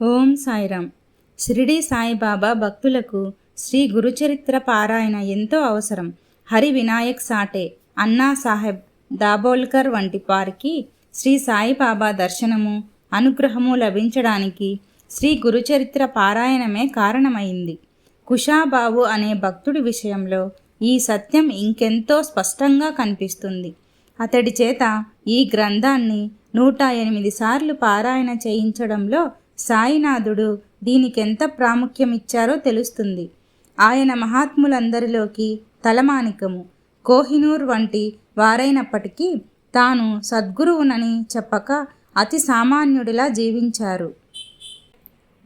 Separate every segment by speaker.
Speaker 1: ఓం సాయిరామ్. షిరిడి సాయిబాబా భక్తులకు శ్రీ గురుచరిత్ర పారాయణ ఎంతో అవసరం. హరి వినాయక్ సాటే అన్నా సాహెబ్ దాబోల్కర్ వంటి వారికి శ్రీ సాయిబాబా దర్శనము అనుగ్రహము లభించడానికి శ్రీ గురుచరిత్ర పారాయణమే కారణమైంది. కుషాబాబు అనే భక్తుడి విషయంలో ఈ సత్యం ఇంకెంతో స్పష్టంగా కనిపిస్తుంది. అతడి చేత ఈ గ్రంథాన్ని నూట ఎనిమిది సార్లు పారాయణ చేయించడంలో సాయినాథుడు దీనికెంత ప్రాముఖ్యమిచ్చారో తెలుస్తుంది. ఆయన మహాత్ములందరిలోకి తలమానికము. కోహినూర్ వంటి వారైనప్పటికీ తాను సద్గురువునని చెప్పక అతి సామాన్యుడిలా జీవించారు.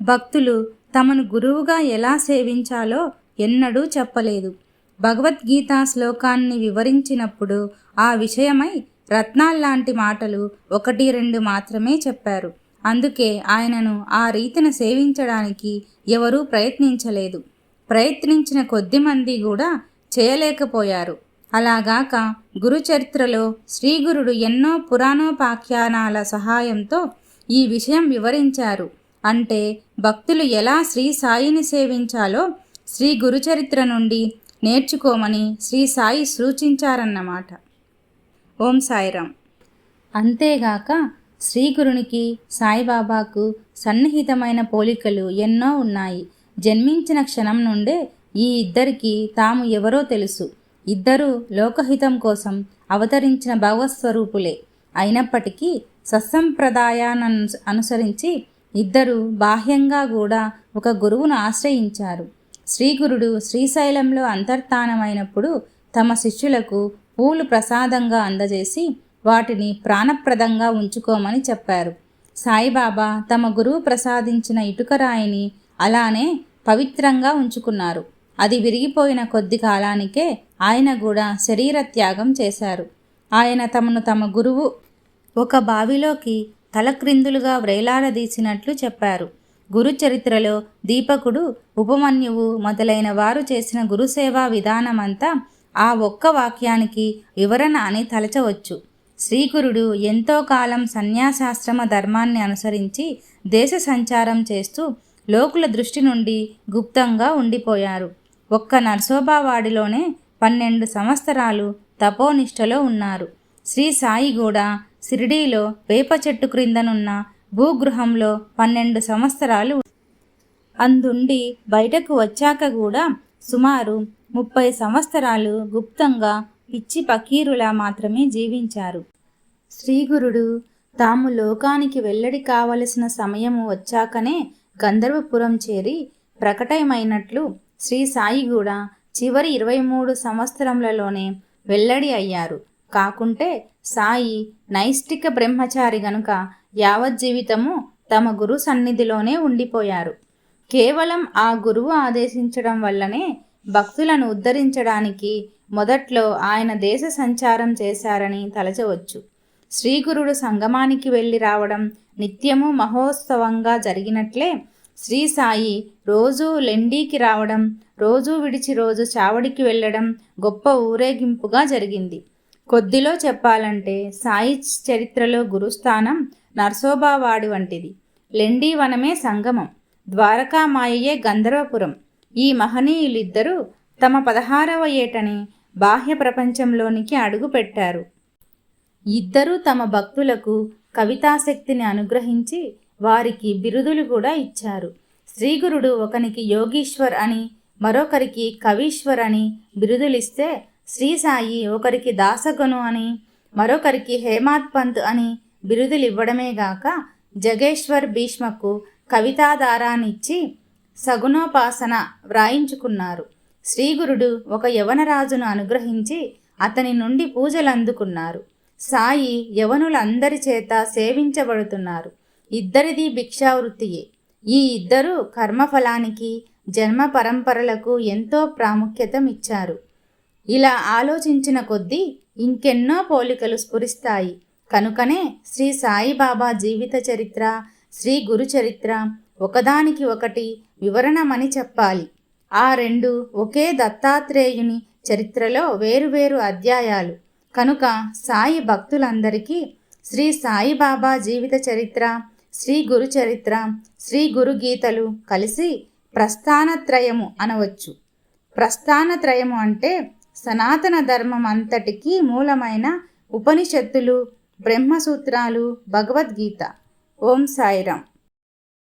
Speaker 1: భక్తులు తమను గురువుగా ఎలా సేవించాలో ఎన్నడూ చెప్పలేదు. భగవద్గీత శ్లోకాన్ని వివరించినప్పుడు ఆ విషయమై రత్నాల్లాంటి మాటలు ఒకటి రెండు మాత్రమే చెప్పారు. అందుకే ఆయనను ఆ రీతిన సేవించడానికి ఎవరూ ప్రయత్నించలేదు. ప్రయత్నించిన కొద్దిమంది కూడా చేయలేకపోయారు. అలాగాక గురుచరిత్రలో శ్రీగురుడు ఎన్నో పురాణోపాఖ్యానాల సహాయంతో ఈ విషయం వివరించారు. అంటే భక్తులు ఎలా శ్రీ సాయిని సేవించాలో శ్రీ గురుచరిత్ర నుండి నేర్చుకోమని శ్రీ సాయి సూచించారన్నమాట. ఓం సాయిరాం అంతేగాక శ్రీగురునికి సాయిబాబాకు సన్నిహితమైన పోలికలు ఎన్నో ఉన్నాయి. జన్మించిన క్షణం నుండే ఈ ఇద్దరికి తాము ఎవరో తెలుసు. ఇద్దరూ లోకహితం కోసం అవతరించిన భగవత్స్వరూపులే. అయినప్పటికీ సత్సంప్రదాయాన్ని అనుసరించి ఇద్దరు బాహ్యంగా కూడా ఒక గురువును ఆశ్రయించారు. శ్రీగురుడు శ్రీశైలంలో అంతర్ధానమైనప్పుడు తమ శిష్యులకు పూలు ప్రసాదంగా అందజేసి వాటిని ప్రాణప్రదంగా ఉంచుకోమని చెప్పారు. సాయిబాబా తమ గురువు ప్రసాదించిన ఇటుకరాయిని అలానే పవిత్రంగా ఉంచుకున్నారు. అది విరిగిపోయిన కొద్ది కాలానికే ఆయన కూడా శరీర త్యాగం చేశారు. ఆయన తమను తమ గురువు ఒక బావిలోకి తలక్రిందులుగా వ్రేలాడదీసినట్లు చెప్పారు. గురు చరిత్రలో దీపకుడు ఉపమన్యువు మొదలైన వారు చేసిన గురుసేవా విధానమంతా ఆ ఒక్క వాక్యానికి వివరణ అని తలచవచ్చు. శ్రీకురుడు ఎంతో కాలం సన్యాసాశ్రమ ధర్మాన్ని అనుసరించి దేశ సంచారం చేస్తూ లోకుల దృష్టి నుండి గుప్తంగా ఉండిపోయారు. ఒక్క నర్సోబావాడిలోనే పన్నెండు సంవత్సరాలు తపోనిష్టలో ఉన్నారు. శ్రీ సాయి కూడా షిరిడీలో వేప చెట్టు క్రిందనున్న భూగృహంలో పన్నెండు సంవత్సరాలు అందుండి బయటకు వచ్చాక కూడా సుమారు ముప్పై సంవత్సరాలు గుప్తంగా పిచ్చి పకీరులా మాత్రమే జీవించారు. శ్రీగురుడు తాము లోకానికి వెల్లడి కావలసిన సమయము వచ్చాకనే గంధర్వపురం చేరి ప్రకటమైనట్లు శ్రీ సాయి కూడా చివరి ఇరవై మూడు సంవత్సరములలోనే వెల్లడి అయ్యారు. కాకుంటే సాయి నైష్టిక బ్రహ్మచారి గనుక యావజ్జీవితము తమ గురు సన్నిధిలోనే ఉండిపోయారు. కేవలం ఆ గురువు ఆదేశించడం వల్లనే భక్తులను ఉద్ధరించడానికి మొదట్లో ఆయన దేశ సంచారం చేశారని తలచవచ్చు. శ్రీగురుడు సంగమానికి వెళ్ళి రావడం నిత్యము మహోత్సవంగా జరిగినట్లే. శ్రీ సాయి రోజూ లెండీకి రావడం రోజూ విడిచి రోజు చావడికి వెళ్ళడం గొప్ప ఊరేగింపుగా జరిగింది. కొద్దిలో చెప్పాలంటే సాయి చరిత్రలో గురుస్థానం నర్సోబావాడి వంటిది. లెండీ వనమే సంగమం. ద్వారకామాయయే గంధర్వపురం. ఈ మహనీయులిద్దరూ తమ పదహారవ ఏటని బాహ్య ప్రపంచంలోనికి అడుగుపెట్టారు. ఇద్దరూ తమ భక్తులకు కవితాశక్తిని అనుగ్రహించి వారికి బిరుదులు కూడా ఇచ్చారు. శ్రీగురుడు ఒకనికి యోగీశ్వర్ అని మరొకరికి కవీశ్వర్ అని బిరుదులిస్తే శ్రీ సాయి ఒకరికి దాసగను అని మరొకరికి హేమాత్ పంత్ అని బిరుదులివ్వడమే గాక జగేశ్వర్ భీష్మకు కవితాధారాన్నిచ్చి సగుణోపాసన వ్రాయించుకున్నారు. శ్రీగురుడు ఒక యవనరాజును అనుగ్రహించి అతని నుండి పూజలు అందుకున్నారు సాయి యవనులందరి చేత సేవించబడుతున్నారు. ఇద్దరిది భిక్షావృత్తియే. ఈ ఇద్దరు కర్మఫలానికి జన్మ పరంపరలకు ఎంతో ప్రాముఖ్యతమిచ్చారు ఇలా ఆలోచించిన కొద్దీ ఇంకెన్నో పోలికలు స్ఫురిస్తాయి. కనుకనే శ్రీ సాయిబాబా జీవిత చరిత్ర శ్రీ గురు చరిత్ర ఒకదానికి ఒకటి వివరణమని చెప్పాలి. ఆ రెండు ఒకే దత్తాత్రేయుని చరిత్రలో వేరువేరు అధ్యాయాలు. కనుక సాయి భక్తులందరికీ శ్రీ సాయిబాబా జీవిత చరిత్ర శ్రీ గురు చరిత్ర శ్రీ గురు గీతలు కలిసి ప్రస్థానత్రయము అనవచ్చు. ప్రస్థానత్రయము అంటే సనాతన ధర్మం అంతటికీ మూలమైన ఉపనిషత్తులు బ్రహ్మసూత్రాలు భగవద్గీత. ఓం సాయిరామ్.